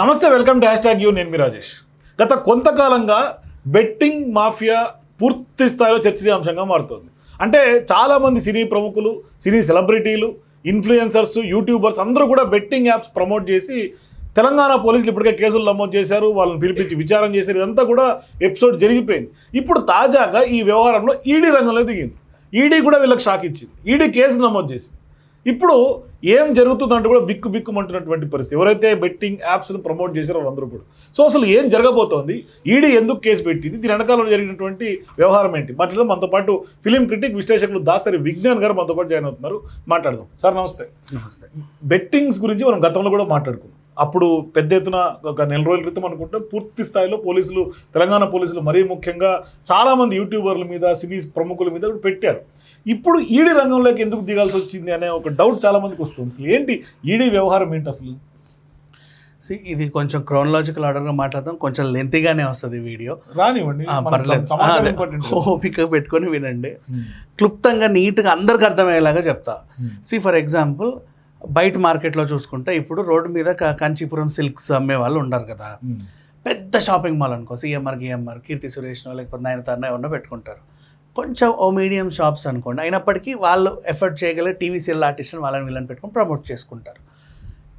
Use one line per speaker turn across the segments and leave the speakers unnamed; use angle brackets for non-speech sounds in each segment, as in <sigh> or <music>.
నమస్తే welcome dash tag you. నేను మీ రాజేష్. గత కొంతకాలంగా బెట్టింగ్ మాఫియా పూర్తి స్థాయిలో చర్చనీయాంశంగా మారుతోంది. అంటే చాలామంది సినీ ప్రముఖులు సినీ సెలబ్రిటీలు ఇన్ఫ్లుయెన్సర్స్ యూట్యూబర్స్ అందరూ కూడా బెట్టింగ్ యాప్స్ ప్రమోట్ చేసి తెలంగాణ పోలీసులు ఇప్పటికే కేసులు నమోదు చేశారు వాళ్ళని పిలిపించి విచారం చేశారు. ఇదంతా కూడా ఎపిసోడ్ జరిగిపోయింది. ఇప్పుడు తాజాగా ఈ వ్యవహారంలో ఈడీ రంగంలో దిగింది. ఈడీ కూడా వీళ్ళకి షాక్ ఇచ్చింది. ఈడీ కేసు నమోదు చేసింది. ఇప్పుడు ఏం జరుగుతుందంటే కూడా బిక్కు బిక్కుమంటున్నటువంటి పరిస్థితి. ఎవరైతే బెట్టింగ్ యాప్స్ని ప్రమోట్ చేశారో వాళ్ళందరూ కూడా. సో అసలు ఏం జరగబోతోంది? ఈడీ ఎందుకు కేసు పెట్టింది? దీని వెనకాల జరిగినటువంటి వ్యవహారం ఏంటి? మాట్లాడదాం మనతో పాటు ఫిలిం క్రిటిక్ విశ్లేషకులు దాసరి విజ్ఞాన్ గారు మనతో పాటు జాయిన్ అవుతున్నారు. మాట్లాడదాం. సార్ నమస్తే.
నమస్తే.
బెట్టింగ్స్ గురించి మనం గతంలో కూడా మాట్లాడుకున్నాం. అప్పుడు పెద్ద ఎత్తున ఒక నెల రోజుల క్రితం అనుకుంటే పూర్తి స్థాయిలో పోలీసులు తెలంగాణ పోలీసులు మరీ ముఖ్యంగా చాలామంది యూట్యూబర్ల మీద సినీ ప్రముఖుల మీద కూడా పెట్టారు. ఇప్పుడు ఈడీ రంగంలోకి ఎందుకు దిగాల్సి వచ్చింది అనే ఒక డౌట్ చాలా మందికి వస్తుంది. అసలు ఏంటి ఈడీ వ్యవహారం ఏంటి అసలు?
ఇది కొంచెం క్రోనలాజికల్ ఆర్డర్గా మాట్లాడదాం. కొంచెం లెంతీగానే వస్తుంది వీడియో.
రానివ్వండి. <laughs>
ఓపిక పెట్టుకొని వినండి.
Hmm.
క్లుప్తంగా నీట్గా అందరికి అర్థమయ్యేలాగా చెప్తా.
Hmm.
సి ఫర్ ఎగ్జాంపుల్ బయట మార్కెట్లో చూసుకుంటే ఇప్పుడు రోడ్డు మీద కాంచీపురం సిల్క్స్ అమ్మే వాళ్ళు ఉన్నారు కదా. పెద్ద షాపింగ్ మాల్ అనుకో సిఎంఆర్ గిఎంఆర్ కీర్తి సురేష్నో లేకపోతే నయనతారనో ఎవరినో పెట్టుకుంటారు. కొంచెం ఓ మీడియం షాప్స్ అనుకోండి అయినప్పటికీ వాళ్ళు ఎఫర్ట్ చేయగల టీవీ సీరియల్ ఆర్టిస్ట్ని వాళ్ళని వీళ్ళని పెట్టుకొని ప్రమోట్ చేసుకుంటారు.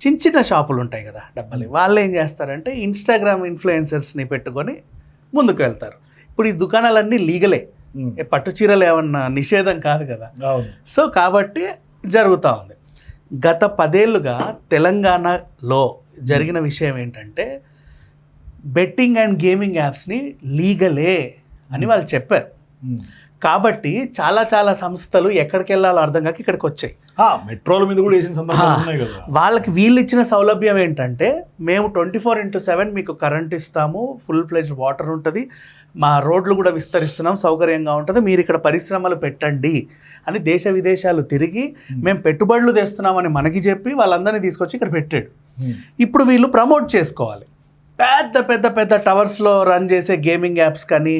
చిన్న చిన్న షాపులు ఉంటాయి కదా డబ్బాలు. వాళ్ళు ఏం చేస్తారంటే ఇన్స్టాగ్రామ్ ఇన్ఫ్లుయెన్సర్స్ని పెట్టుకొని ముందుకు వెళ్తారు. ఇప్పుడు ఈ దుకాణాలన్నీ లీగలే. పట్టు చీరలు ఏమన్నా నిషేధం కాదు కదా. సో కాబట్టి జరుగుతూ ఉంది. గత పదేళ్ళుగా తెలంగాణలో జరిగిన విషయం ఏంటంటే బెట్టింగ్ అండ్ గేమింగ్ యాప్స్ని లీగలే అని వాళ్ళు చెప్పారు. కాబట్టి చాలా చాలా సంస్థలు ఎక్కడికి వెళ్ళాలో అర్థం కాక ఇక్కడికి వచ్చాయి.
మెట్రోల మీద కూడా వేసిన కదా.
వాళ్ళకి వీళ్ళు ఇచ్చిన సౌలభ్యం ఏంటంటే మేము ట్వంటీ ఫోర్ ఇంటూ సెవెన్ మీకు కరెంట్ ఇస్తాము ఫుల్ ఫ్లెజ్ వాటర్ ఉంటుంది మా రోడ్లు కూడా విస్తరిస్తున్నాం సౌకర్యంగా ఉంటుంది మీరు ఇక్కడ పరిశ్రమలు పెట్టండి అని దేశ విదేశాలు తిరిగి మేము. పెట్టుబడులు తెస్తున్నామని మనకి చెప్పి వాళ్ళందరినీ తీసుకొచ్చి ఇక్కడ పెట్టాడు. ఇప్పుడు వీళ్ళు ప్రమోట్ చేసుకోవాలి. పెద్ద పెద్ద పెద్ద టవర్స్లో రన్ చేసే గేమింగ్ యాప్స్ కానీ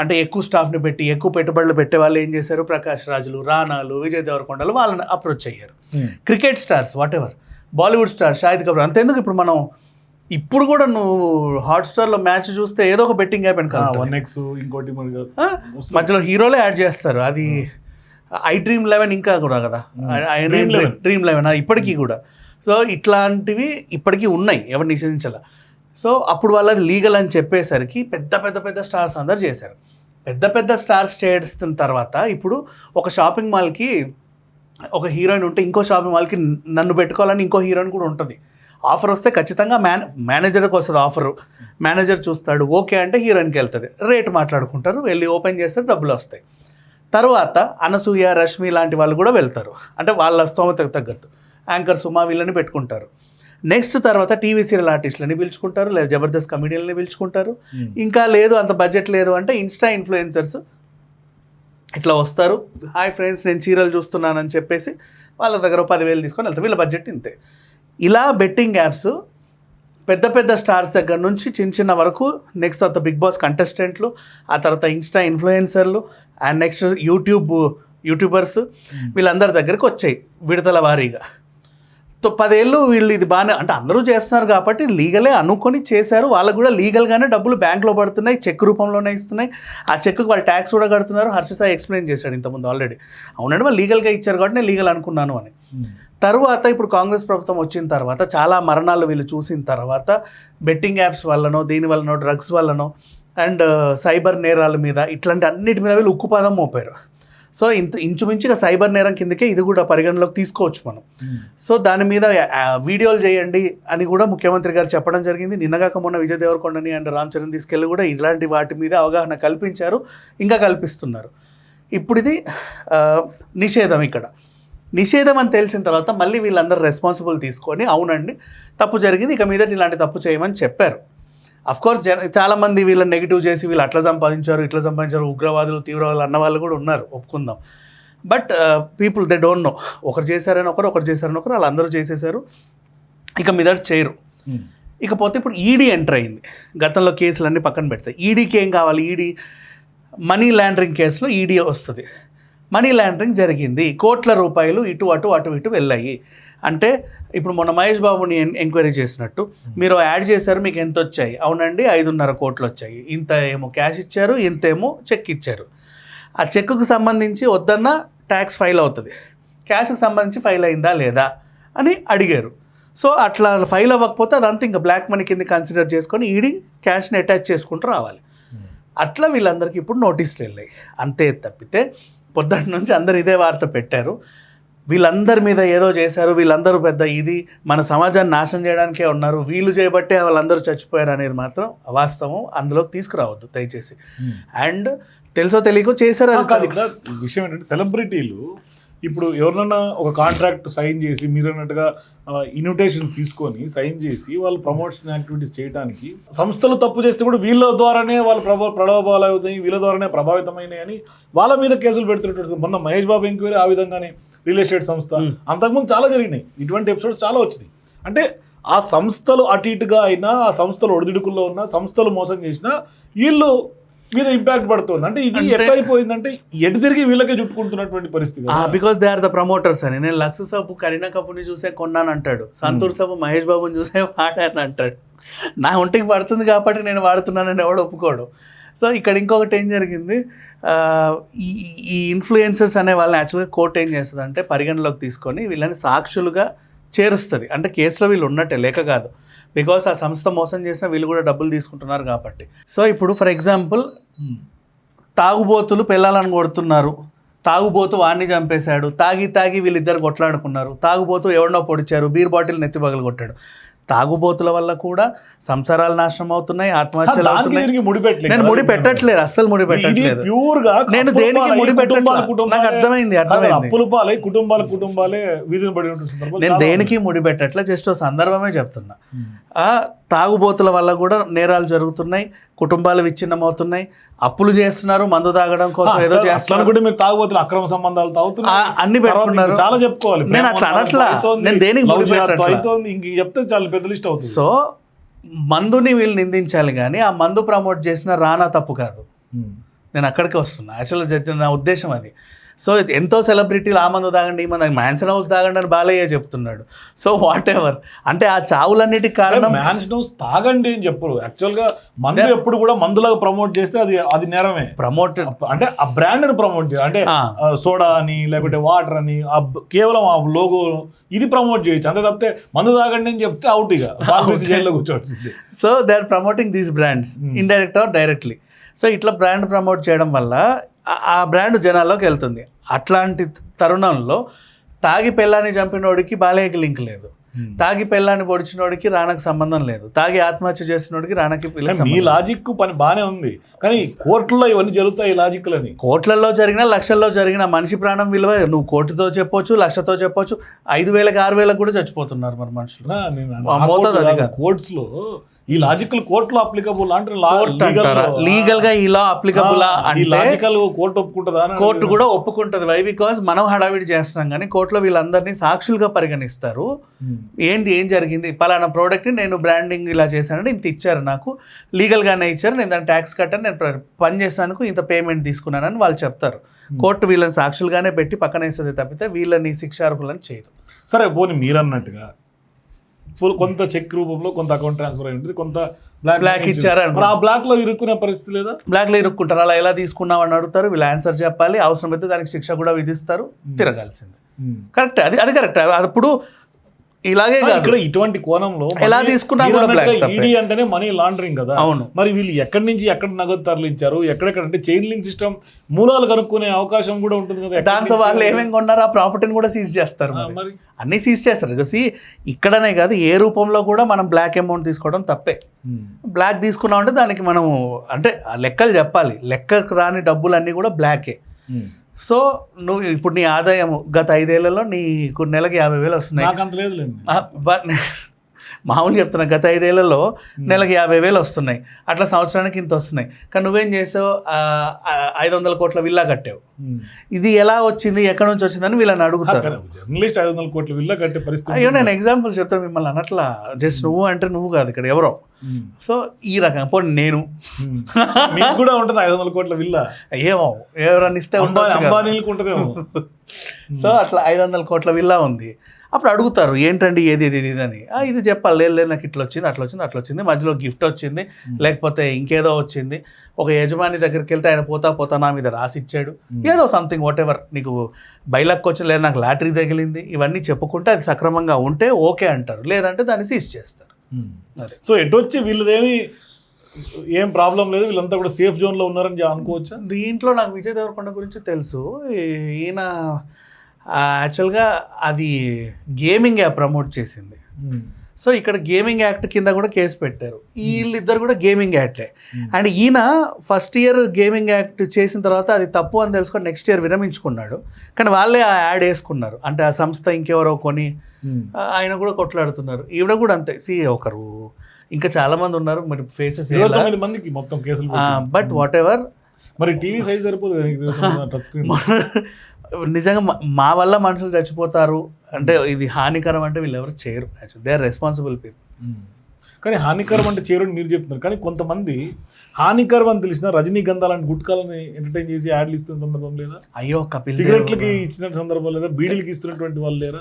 అంటే ఎక్కువ స్టాఫ్ని పెట్టి ఎక్కువ పెట్టుబడులు పెట్టే వాళ్ళు ఏం చేశారు? ప్రకాష్ రాజులు రానాలు విజయ్ దేవరకొండలు వాళ్ళని అప్రోచ్ అయ్యారు. Cricket stars whatever Bollywood star Shahid Kapoor అంతేందుకు ఇప్పుడు మనం ఇప్పుడు కూడా నువ్వు హాట్స్టార్లో మ్యాచ్ చూస్తే ఏదో ఒక బెట్టింగ్ యాప్
వన్ ఎక్స్ ఇంకోటి
మధ్యలో హీరోలే యాడ్ చేస్తారు. అది ఐ డ్రీమ్ లెవెన్ ఇంకా కూడా కదా.
Dream 11.
డ్రీమ్ లెవెన్ ఇప్పటికీ కూడా. సో ఇట్లాంటివి ఇప్పటికీ ఉన్నాయి. ఎవరు నిషేధించాల. సో అప్పుడు వాళ్ళది లీగల్ అని చెప్పేసరికి పెద్ద పెద్ద పెద్ద స్టార్స్ అందరు చేశారు. పెద్ద పెద్ద స్టార్స్ చేస్తున్న తర్వాత ఇప్పుడు ఒక షాపింగ్ మాల్కి ఒక హీరోయిన్ ఉంటే ఇంకో షాపింగ్ మాల్కి నన్ను పెట్టుకోవాలని ఇంకో హీరోయిన్ కూడా ఉంటుంది. ఆఫర్ వస్తే ఖచ్చితంగా మేన మేనేజర్కి వస్తుంది ఆఫర్. మేనేజర్ చూస్తాడు ఓకే అంటే హీరోయిన్కి వెళ్తుంది. రేట్ మాట్లాడుకుంటారు వెళ్ళి ఓపెన్ చేస్తే డబ్బులు వస్తాయి. తర్వాత అనసూయ రష్మి లాంటి వాళ్ళు కూడా వెళ్తారు. అంటే వాళ్ళ స్తోమతకు తగ్గట్టు. యాంకర్ సుమా వీళ్ళని పెట్టుకుంటారు. నెక్స్ట్ తర్వాత టీవీ సీరియల్ ఆర్టిస్టులని పిలుచుకుంటారు లేదా జబర్దస్త్ కమెడియన్లని పిలుచుకుంటారు.
Hmm.
ఇంకా లేదు అంత బడ్జెట్ లేదు అంటే ఇన్స్టా ఇన్ఫ్లుయెన్సర్స్ ఇట్లా వస్తారు. హాయ్ ఫ్రెండ్స్ నేను చీరలు చూస్తున్నానని చెప్పేసి వాళ్ళ దగ్గర పదివేలు తీసుకొని వెళ్తారు. వీళ్ళ బడ్జెట్ ఇంతే. ఇలా బెట్టింగ్ యాప్స్ పెద్ద పెద్ద స్టార్స్ దగ్గర నుంచి చిన్న చిన్న వరకు నెక్స్ట్ తర్వాత బిగ్ బాస్ కంటెస్టెంట్లు ఆ తర్వాత ఇన్స్టా ఇన్ఫ్లుయెన్సర్లు అండ్ నెక్స్ట్ యూట్యూబ్ యూట్యూబర్స్ వీళ్ళందరి దగ్గరికి వచ్చాయి విడతల వారీగా. తో పదేళ్ళు వీళ్ళు ఇది బాగానే అంటే అందరూ చేస్తున్నారు కాబట్టి లీగలే అనుకొని చేశారు. వాళ్ళకు కూడా లీగల్గానే డబ్బులు బ్యాంక్లో పడుతున్నాయి చెక్ రూపంలోనే ఇస్తున్నాయి. ఆ చెక్కు వాళ్ళు ట్యాక్స్ కూడా కడుతున్నారు. హర్షసాయి ఎక్స్ప్లెయిన్ చేశాడు ఇంతకుముందు ఆల్రెడీ అవునండి వాళ్ళు లీగల్గా ఇచ్చారు కాబట్టి నేను లీగల్ అనుకున్నాను అని.
Hmm.
తర్వాత ఇప్పుడు కాంగ్రెస్ ప్రభుత్వం వచ్చిన తర్వాత చాలా మరణాలు వీళ్ళు చూసిన తర్వాత బెట్టింగ్ యాప్స్ వల్లనో దీని వల్లనో డ్రగ్స్ వల్లనో అండ్ సైబర్ నేరాల మీద ఇట్లాంటి అన్నిటి మీద వీళ్ళు ఉక్కుపాదం మోపారు. సో ఇంత ఇంచుమించుగా సైబర్ నేరం కిందకే ఇది కూడా పరిగణలోకి తీసుకోవచ్చు మనం. సో దాని మీద వీడియోలు చేయండి అని కూడా ముఖ్యమంత్రి గారు చెప్పడం జరిగింది. నిన్నగాక మొన్న విజయ్ దేవరకొండని అండ్ రామ్ చరణ్ తీసుకెళ్ళి కూడా ఇలాంటి వాటి మీద అవగాహన కల్పించారు ఇంకా కల్పిస్తున్నారు. ఇప్పుడు ఇది నిషేధం ఇక్కడ. నిషేధం అని తెలిసిన తర్వాత మళ్ళీ వీళ్ళందరూ రెస్పాన్సిబుల్ తీసుకొని అవునండి తప్పు జరిగింది ఇక మీద ఇలాంటి తప్పు చేయమని చెప్పారు. అఫ్ కోర్స్ జన చాలామంది వీళ్ళని నెగిటివ్ చేసి వీళ్ళు అట్లా సంపాదించారు ఇట్లా సంపాదించారు ఉగ్రవాదులు తీవ్రవాదులు అన్న వాళ్ళు కూడా ఉన్నారు ఒప్పుకుందాం. But people they don't know ఒకరు చేశారని ఒకరు ఒకరు చేశారని ఒకరు వాళ్ళందరూ చేసేసారు ఇక మీద చేయరు.
Hmm.
ఇకపోతే ఇప్పుడు ఈడీ ఎంటర్ అయింది. గతంలో కేసులన్నీ పక్కన పెడతాయి. ఈడీకి ఏం కావాలి? ఈడీ మనీ లాండరింగ్ కేసులో ఈడీ వస్తుంది. మనీ లాండరింగ్ జరిగింది. కోట్ల రూపాయలు ఇటు అటు అటు ఇటు వెళ్ళాయి. అంటే ఇప్పుడు మొన్న మహేష్ బాబుని ఎంక్వైరీ చేసినట్టు మీరు యాడ్ చేశారు మీకు ఎంత వచ్చాయి అవునండి ఐదున్నర కోట్లు వచ్చాయి ఇంత ఏమో క్యాష్ ఇచ్చారు ఇంత ఏమో చెక్ ఇచ్చారు. ఆ చెక్కు సంబంధించి వద్దన్న ట్యాక్స్ ఫైల్ అవుతుంది. క్యాష్కి సంబంధించి ఫైల్ అయిందా లేదా అని అడిగారు. సో అట్లా ఫైల్ అవ్వకపోతే అదంతా ఇంకా బ్లాక్ మనీ కింద కన్సిడర్ చేసుకొని ఈడి క్యాష్ని అటాచ్ చేసుకుంటూ రావాలి. అట్లా వీళ్ళందరికీ ఇప్పుడు నోటీసులు వెళ్ళాయి. అంతే తప్పితే పొద్దున్న నుంచి అందరు ఇదే వార్త పెట్టారు. వీళ్ళందరి మీద ఏదో చేశారు వీళ్ళందరూ పెద్ద ఇది మన సమాజాన్ని నాశనం చేయడానికే ఉన్నారు వీళ్ళు చేయబట్టే వాళ్ళందరూ చచ్చిపోయారు అనేది మాత్రం అవాస్తవం అందులోకి తీసుకురావద్దు దయచేసి. అండ్ తెలుసో తెలియకో చేశారు అది
కాదు. ఇక్కడ విషయం ఏంటంటే సెలబ్రిటీలు ఇప్పుడు ఎవరినన్నా ఒక కాంట్రాక్ట్ సైన్ చేసి మీరు అన్నట్టుగా ఇన్విటేషన్ తీసుకొని సైన్ చేసి వాళ్ళు ప్రమోషన్ యాక్టివిటీస్ చేయడానికి సంస్థలు తప్పు చేస్తే కూడా వీళ్ళ ద్వారానే వాళ్ళ ప్రభావ అవుతాయి వీళ్ళ ద్వారానే ప్రభావితమైనాయి అని వాళ్ళ మీద కేసులు పెడుతున్నట్టు మొన్న మహేష్ బాబు ఎంక్వైరీ ఆ విధంగానే రియల్ ఎస్టేట్ సంస్థ. అంతకుముందు చాలా జరిగినాయి. ఇటువంటి ఎపిసోడ్స్ చాలా వచ్చినాయి. అంటే ఆ సంస్థలు అటు ఇటుగా అయినా ఆ సంస్థలు ఒడిదుడుకుల్లో ఉన్నా సంస్థలు మోసం చేసినా వీళ్ళు మీద ఇంపాక్ట్ పడుతుంది. అంటే ఇది
అంటే-
ఎట్లయిపోయిందంటే ఎటు తిరిగి వీళ్ళకే చుట్టుకుంటున్నటువంటి పరిస్థితి.
Because they are the promoters అని. నేను లక్స్ సబ్బు కరీనా కపూర్ని చూసే కొన్నాను అంటాడు. సంతూర్ సబ్బు మహేష్ బాబుని చూసే వాడాను అంటాడు. నా ఒంటికి పడుతుంది కాబట్టి నేను వాడుతున్నానని ఎవడు ఒప్పుకోడు. సో ఇక్కడ ఇంకొకటి ఏం జరిగింది? ఈ ఇన్ఫ్లుయెన్సర్స్ అనే వాళ్ళని యాక్చువల్గా కోర్ట్ ఏం చేస్తుంది అంటే పరిగణలోకి తీసుకొని వీళ్ళని సాక్షులుగా చేరుస్తుంది. అంటే కేసులో వీళ్ళు ఉన్నట్టే లేక కాదు. బికాస్ ఆ సంస్థ మోసం చేసిన వీళ్ళు కూడా డబ్బులు తీసుకుంటున్నారు కాబట్టి. సో ఇప్పుడు ఫర్ ఎగ్జాంపుల్ తాగుబోతులు పిల్లలను కొడుతున్నారు. తాగుబోతు వాడిని చంపేశాడు. తాగి తాగి వీళ్ళిద్దరు కొట్లాడుకున్నారు. తాగుబోతు ఎవరినో పొడిచారు. బీర్ బాటిల్ నెత్తి పగలు కొట్టాడు తాగుబోతుల వల్ల కూడా సంసారాలు నాశనం అవుతున్నాయి ఆత్మహత్యలు అవుతున్నాయి
దీనికి ముడి పెట్టలేదు
నేను. ముడి పెట్టట్లేదు అస్సలు ముడి పెట్టట్లేదు
ప్యూర్గా
నేను దేనికి ముడి పెట్టట్లా.
కుటుంబాల కుటుంబాలే-
నాకు అర్థమైంది, అర్థమైంది.
అప్పుల పాలై కుటుంబాల కుటుంబాలే వీధిని పడి
నేను దేనికి ముడి పెట్టట్లే జస్ట్ సందర్భమే చెప్తున్నా తాగుబోతుల వల్ల కూడా నేరాలు జరుగుతున్నాయి కుటుంబాలు విచ్ఛిన్నమవుతున్నాయి అప్పులు చేస్తున్నారు మందు తాగడం కోసం ఏదో చేస్తున్నారు.
అనుకుంటే మీరు తాగుబోతులు అక్రమ సంబంధాలు తాగుతున్నారు.
అన్ని పెట్టుకున్నారు.
చాలా చెప్పుకోవాలి.
నేను అట్లా అనట్లా. నేను దేనికి
చెప్తే చాలా పెద్ద లిస్ట్ అవుతుంది.
సో మందుని వీళ్ళు నిందించాలి కానీ ఆ మందు ప్రమోట్ చేసిన రానా తప్పు కాదు. నేను అక్కడికి వస్తున్నా. యాక్చువల్గా నా ఉద్దేశం అది. సో ఎంతో సెలబ్రిటీలు ఆ మందు తాగండి ఈ మందు మ్యాన్సన్ హౌస్ తాగండి అని బాలయ్య చెప్తున్నాడు. సో వాట్ ఎవర్ అంటే ఆ చావులన్నిటికి కారణం
మ్యాన్స్ హౌస్ తాగండి అని చెప్పరు. యాక్చువల్గా మందు ఎప్పుడు కూడా మందులాగా ప్రమోట్ చేస్తే అది అది నేరమే.
ప్రమోట్
అంటే ఆ బ్రాండ్ని ప్రమోట్ చేయాలి అంటే సోడా అని లేకుంటే వాటర్ అని కేవలం ఆ లోగో ఇది ప్రమోట్ చేయొచ్చు. అంతే తప్పితే మందు తాగండి అని చెప్తే అవుట్ ఇక. <laughs> జైల్లో కూర్చోవచ్చు
so they are promoting these brands indirect or directly so ఇట్లా బ్రాండ్ ప్రమోట్ చేయడం వల్ల ఆ- బ్రాండ్ జనాల్లోకి వెళ్తుంది. అట్లాంటి తరుణంలో తాగి పెళ్ళాన్ని చంపినోడికి బాలయ్యకి లింక్ లేదు. తాగి పెళ్ళాన్ని పొడిచినోడికి రానకు సంబంధం లేదు. తాగి ఆత్మహత్య చేసినోడికి వీళ్ళకి
మీ. లాజిక్ పని బానే ఉంది. కానీ కోర్టులో ఇవన్నీ జరుగుతాయి ఈ లాజిక్లని.
కోట్లలో జరిగిన లక్షల్లో జరిగిన మనిషి ప్రాణం విలువ నువ్వు కోటితో చెప్పొచ్చు లక్షతో చెప్పొచ్చు ఐదు వేలకు ఆరు వేలకు కూడా చచ్చిపోతున్నారు మరి మనుషులు. ఆ మోతాదు అది కాదు.
కోర్ట్స్లో ఈ లాజికల్ కోర్టులో అప్లికబుల్ అంటే
లీగల్గా ఇలా అప్లికబుల్
లాజికల్ కోర్టు ఒప్పుకుంటుందా
కోర్టు కూడా ఒప్పుకుంటది. వై బికాస్ మనం హడావిడి చేస్తున్నాం కానీ కోర్టులో వీళ్ళందరినీ సాక్షులుగా పరిగణిస్తారు.
ఉమ్.
ఏంటి? ఏం జరిగింది? పలానా ప్రోడక్ట్ని నేను బ్రాండింగ్ ఇలా చేశానంటే ఇంత ఇచ్చారు నాకు. లీగల్గానే ఇచ్చారు. నేను దాన్ని ట్యాక్స్ కట్టాను నేను పని చేసినందుకు ఇంత పేమెంట్ తీసుకున్నానని వాళ్ళు చెప్తారు. కోర్టు వీళ్ళని సాక్షులుగానే పెట్టి పక్కన వేస్తుంది తప్పితే వీళ్ళని శిక్షార్హులను చేయదు.
సరే పోనీ మీరు అన్నట్టుగా ఫుల్ కొంత చెక్ రూపంలో కొంత అకౌంట్ ట్రాన్స్ఫర్ అయి ఉంటుంది కొంత బ్లాక్
Black ఇచ్చారు.
మరి ఆ బ్లాక్లో ఇరుక్కునే పరిస్థితి లేదా?
బ్లాక్లో ఇరుక్కుంటారు. అలా ఎలా తీసుకున్నావు అని అడుగుతారు వీళ్ళు ఆన్సర్ చెప్పాలి. అవసరమైతే దానికి శిక్ష కూడా విధిస్తారు తిరగాల్సిందే. కరెక్ట్ అది అది కరెక్ట్. అప్పుడు ఇలాగే
ఇక్కడ ఇటువంటి కోణంలో
ఎలా తీసుకున్నా కూడా.
ఈడీ అంటేనే మనీ లాండరింగ్ కదా
అవును.
మరి వీళ్ళు ఎక్కడి నుంచి ఎక్కడ నగదు తరలించారు ఎక్కడెక్కడ అంటే చైన్ లింక్ సిస్టమ్ మూలాలు కనుక్కునే అవకాశం కూడా ఉంటుంది కదా
దాంతో వాళ్ళు ఏమేమి కొన్నారో ఆ ప్రాపర్టీని కూడా సీజ్ చేస్తారు మరి. అన్నీ సీజ్ చేస్తారు సి ఇక్కడనే కాదు ఏ రూపంలో కూడా మనం బ్లాక్ అమౌంట్ తీసుకోవడం తప్పే. బ్లాక్ తీసుకున్నామంటే దానికి మనం అంటే లెక్కలు చెప్పాలి లెక్కకు రాని డబ్బులన్నీ కూడా బ్లాకే. సో నువ్వు ఇప్పుడు నీ ఆదాయం గత ఐదేళ్ళలో నీకు నెలకి యాభై వేలు వస్తున్నాయి.
నాకు అంత లేదులేండి.
ఆ, బట్ మామూలుగా చెప్తున్నా గత ఐదేళ్ళలో నెలకి యాభై వేలు వస్తున్నాయి. అట్లా సంవత్సరానికి ఇంత వస్తున్నాయి. కానీ నువ్వేం చేసావు? ఐదు వందల కోట్ల విల్లా కట్టావు. ఇది ఎలా వచ్చింది? ఎక్కడి నుంచి వచ్చిందని వీళ్ళని అడుగుతారు.
జర్నలిస్ట్ ఐదు వందల కోట్ల విల్ల కట్టే పరిస్థితి
అయ్యో నేను ఎగ్జాంపుల్ చెప్తాను మిమ్మల్ని అన్నట్లా జస్ట్ నువ్వు అంటే నువ్వు కాదు ఇక్కడ ఎవరో. సో ఈ రకం. పోనీ నేను.
కూడా ఉంటుంది ఐదు వందల కోట్ల విల్ల?
ఏమో ఎవరన్నా ఇస్తే.
అంబానీలకు ఉంటుందేమో. <laughs>
సో అట్లా ఐదు వందల కోట్ల విల్లా ఉంది. అప్పుడు అడుగుతారు ఏంటండి ఏది ఇది ఇది అని. "ఆ, ఇది చెప్పాలి. లేదు లేదు నాకు ఇట్లా వచ్చింది అట్లా వచ్చింది అట్లా వచ్చింది. మధ్యలో గిఫ్ట్ వచ్చింది లేకపోతే ఇంకేదో వచ్చింది. ఒక యజమాని దగ్గరికి వెళ్తే ఆయన పోతా పోతా నా మీద రాసి ఇచ్చాడు. ఏదో సంథింగ్ వాట్ ఎవర్ నీకు బైలక్ వచ్చింది లేదా నాకు లాటరీ తగిలింది. ఇవన్నీ చెప్పుకుంటే అది సక్రమంగా ఉంటే ఓకే అంటారు. లేదంటే దాన్ని సీజ్ చేస్తారు.
సో ఎటొచ్చి వీళ్ళదేమి ఏం ప్రాబ్లం లేదు. వీళ్ళంతా కూడా సేఫ్ జోన్లో ఉన్నారని అనుకోవచ్చా?
దీంట్లో నాకు విజయ్ దేవరకొండ గురించి తెలుసు. ఈయన యాక్చువల్గా అది గేమింగ్ యాప్ ప్రమోట్ చేసింది. సో ఇక్కడ గేమింగ్ యాక్ట్ కింద కూడా కేసు పెట్టారు. వీళ్ళిద్దరు కూడా గేమింగ్ యాక్టే. అండ్ ఈయన ఫస్ట్ ఇయర్ గేమింగ్ యాక్ట్ చేసిన తర్వాత అది తప్పు అని తెలుసుకొని నెక్స్ట్ ఇయర్ విరమించుకున్నాడు. కానీ వాళ్ళే ఆ యాడ్ వేసుకున్నారు. అంటే ఆ సంస్థ ఇంకెవరో కొని ఆయన కూడా కొట్లాడుతున్నారు. ఈవిడ కూడా అంతే. సి ఒకరు. ఇంకా చాలా మంది ఉన్నారు. మరి ఫేసెస్
మందికి మొత్తం కేసులు.
బట్ వాట్ ఎవర్
మరి టీవీ సైజ్ సరిపోదు <laughs>
నిజంగా మా- వల్ల మనుషులు చచ్చిపోతారు. అంటే ఇది హానికరం అంటే వీళ్ళు ఎవరు చేయరు. They are responsible people.
కానీ హానికరం అంటే చేరుని మీరు చెప్తున్నారు. కానీ కొంతమంది హానికరం అని తెలిసిన రజనీగంధ లాంటి గుట్కాలని ఎంటర్టైన్ చేసి యాడ్లు ఇస్తున్న సందర్భం లేదా?
అయ్యో కపిల్
సిగరెట్లకి ఇచ్చిన సందర్భం లేదా? బీడీలకి ఇస్తున్నటువంటి వాళ్ళు లేరా?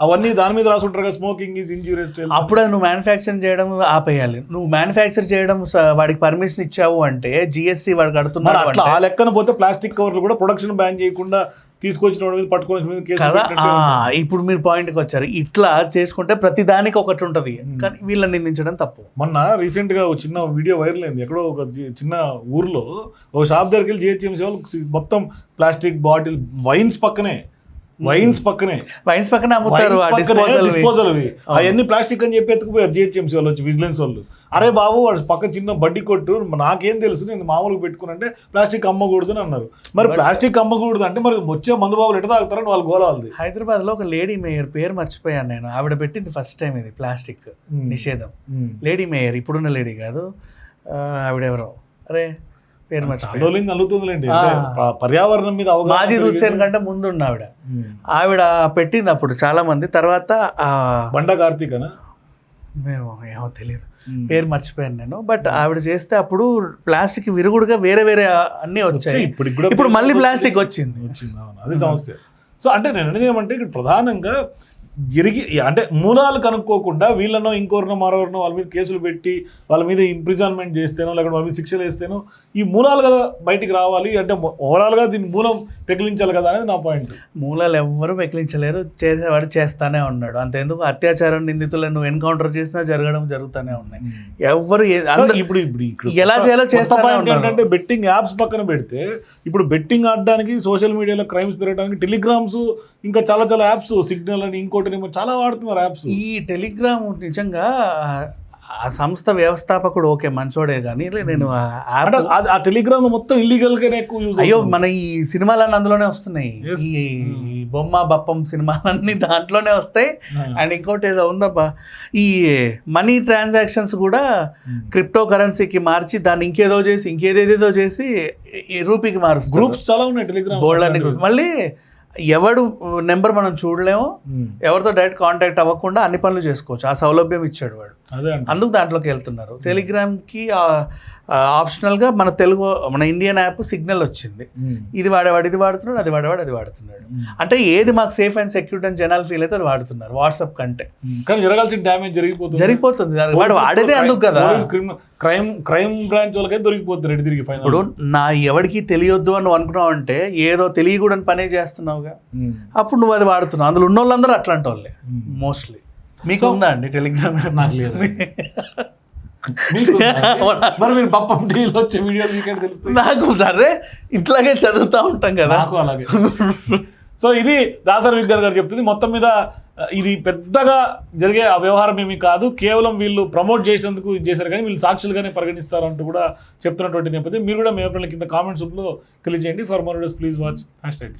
అవన్నీ దాని మీద రాసుంటారు కదా స్మోకింగ్ ఈజ్ ఇంజూరియస్
అప్పుడు నువ్వు మ్యానుఫ్యాక్చరింగ్ చేయడం ఆపేయాలి. నువ్వు మ్యానుఫ్యాక్చర్ చేయడం వాడికి పర్మిషన్ ఇచ్చావు అంటే జిఎస్టీ వాడు
అట్లా
అంటే
ఆ లెక్కన పోతే ప్లాస్టిక్ కవర్లు కూడా ప్రొడక్షన్ బ్యాన్ చేయకుండా తీసుకొచ్చిన వాడి మీద కేసు
కదా. ఇప్పుడు మీరు పాయింట్కి వచ్చారు. ఇట్లా చేసుకుంటే ప్రతి దానికి ఒకటి ఉంటుంది. కానీ వీళ్ళని నిందించడం తప్పు.
మొన్న రీసెంట్గా ఒక చిన్న వీడియో వైరల్ అయింది. ఎక్కడో ఒక చిన్న ఊర్లో ఒక షాప్ దగ్గరికి వెళ్ళి జిహెచ్ఎంసీ వాళ్ళు మొత్తం ప్లాస్టిక్ బాటిల్ వైన్స్ పక్కనే వైన్స్ పక్కనే.
వైన్స్ పక్కన అమ్ముతారు డిస్పోజల్
డిస్పోజల్ అవి అవన్నీ ప్లాస్టిక్ అని చెప్పి ఎత్తుకుపోయారు జిహెచ్ఎంసీ వాళ్ళు వచ్చి విజిలెన్స్ వాళ్ళు. అరే బాబు వాడు పక్క చిన్న బడ్డీ కొట్టు నాకేం తెలుసు నేను మామూలుగా పెట్టుకుని ప్లాస్టిక్ అమ్మకూడదు అని అన్నారు. మరి ప్లాస్టిక్ అమ్మకూడదు అంటే మరి వచ్చే మందు బాబులు ఎట్లా తాగుతారని వాళ్ళు గోలాలది
హైదరాబాద్లో ఒక లేడీ మేయర్ పేరు మర్చిపోయాను నేను. ఆవిడ పెట్టింది ఫస్ట్ టైం ఇది ప్లాస్టిక్ నిషేధం. లేడీ మేయర్ ఇప్పుడున్న లేడీ కాదు ఆవిడెవరో. అరే పేరు.
అంటే ప- పర్యావరణం మీద
మాజీ. హుస్సేన్ కంటే ముందున్న ఆవిడ. ఆవిడ పెట్టింది అప్పుడు చాలా మంది. తర్వాత
బండ కార్తీకనా?
మేము ఏమో తెలియదు పేరు మర్చిపోయాను నేను. బట్ ఆవిడ చేస్తే అప్పుడు ప్లాస్టిక్ విరుగుడుగా వేరే వేరే అన్నీ వచ్చాయి.
ఇప్పటికి కూడా
ఇప్పుడు మళ్ళీ ప్లాస్టిక్ వచ్చింది.
వచ్చింది అది సమస్య. సో అంటే నేను అనేది ఏమంటే ఇక్కడ ప్రధానంగా జరిగి అంటే మూలాలు కనుక్కోకుండా వీళ్ళనో ఇంకోరినో మరోరినో వాళ్ళ మీద కేసులు పెట్టి వాళ్ళ మీద ఇంప్రిజన్మెంట్ చేస్తేనో లేకపోతే వాళ్ళ మీద శిక్షలు వేస్తేనో ఈ మూలాలు కదా బయటికి రావాలి. అంటే ఓవరాల్గా దీని మూలం పెకిలించాలి కదా అనేది నా పాయింట్
మూలాలు ఎవ్వరూ వెకిలించలేరు చేసేవాడు చేస్తానే ఉన్నాడు. అంతెందుకు? అత్యాచారం నిందితులను నువ్వు ఎన్కౌంటర్ చేసినా జరగడం జరుగుతూనే ఉన్నాయి. అందరూ-
ఇప్పుడు ఇప్పుడు
ఎలా చేయాలో ఉన్నారు.
ఏంటంటే బెట్టింగ్ యాప్స్ పక్కన పెడితే ఇప్పుడు బెట్టింగ్ ఆడడానికి సోషల్ మీడియాలో క్రైమ్స్ పెరగడానికి టెలిగ్రామ్స్ ఇంకా చాలా చాలా యాప్స్ సిగ్నల్ అని ఇంకోటి చాలా వాడుతున్నారు యాప్స్.
ఈ టెలిగ్రామ్ నిజంగా ఆ- సంస్థ వ్యవస్థాపకుడు ఓకే మంచోడే కానీ నేను ఆ
అంటే ఆ- టెలిగ్రామ్ మొత్తం ఇల్లీగల్ గానే ఎక్కువ యూజ్
అయ్యో మన ఈ సినిమాలన్నీ అందులోనే వస్తున్నాయి.
Yes.
ఈ బొమ్మ బప్పం సినిమాలన్నీ దాంట్లోనే వస్తాయి. అండ్ ఇంకోటి ఏదో ఉందబ్బా ఈ మనీ ట్రాన్సాక్షన్స్ కూడా క్రిప్టో కరెన్సీకి మార్చి దాన్ని ఇంకేదో చేసి ఇంకేదేదేదో చేసి ఈ రూపీకి మారుస్తారు
గ్రూప్స్ చాలా ఉన్నాయి టెలిగ్రామ్
అన్ని గ్రూప్ మళ్ళీ ఎవడు నెంబర్ మనం చూడలేము ఎవరితో డైరెక్ట్ కాంటాక్ట్ అవ్వకుండా అన్ని పనులు చేసుకోవచ్చు. ఆ సౌలభ్యం ఇచ్చాడు వాడు. అందుకు దాంట్లోకి వెళ్తున్నారు. టెలిగ్రామ్కి ఆప్షనల్గా మన తెలుగు మన ఇండియన్ యాప్ సిగ్నల్ వచ్చింది. ఇది వాడేవాడు ఇది వాడుతున్నాడు అది వాడేవాడు అది వాడుతున్నాడు. అంటే ఏది మాకు సేఫ్ అండ్ సెక్యూర్ అని జనాలు ఫీల్ అయితే అది వాడుతున్నారు వాట్సాప్ కంటే.
కానీ జరగాల్సిన డ్యామేజ్ జరిగిపోతుంది.
జరిగిపోతుంది. వాడు వాడేదే అందుకు కదా.
క్రైమ్ క్రైమ్ బ్రాంచ్ వాళ్ళకైతే దొరికిపోతుంది రెడ్డి తిరిగి ఫైనల్
ఇప్పుడు నా ఎవరికి తెలియొద్దు అని అనుకున్నావు అంటే ఏదో తెలియకూడని పనే చేస్తున్నావుగా. అప్పుడు నువ్వు అది వాడుతున్నావు. అందులో ఉన్న వాళ్ళందరూ అట్లాంటి వాళ్ళే మోస్ట్లీ మీకు ఉందా అండి టెలిగ్రామ్
నాకు లేదు. <laughs> <laughs> మరి మీరు పప్పం టీవీలో వచ్చే వీడియోలు మీకంటే తెలుస్తుంది
నాకు సరే ఇట్లాగే చదువుతూ ఉంటాం కదా.
నాకు అలాగే. <laughs> సో ఇది దాసరి విద్యార్ గారు చెప్తుంది. మొత్తం మీద ఇది పెద్దగా జరిగే ఆ వ్యవహారం ఏమీ కాదు. కేవలం వీళ్ళు ప్రమోట్ చేసినందుకు ఇది చేశారు కానీ వీళ్ళు సాక్షులుగానే పరిగణిస్తారంటూ కూడా చెప్తున్నటువంటి నేపథ్యం. మీరు కూడా మీ అభిప్రాయాల కింద కామెంట్స్ రూపంలో తెలియజేయండి. For more please watch hashtag.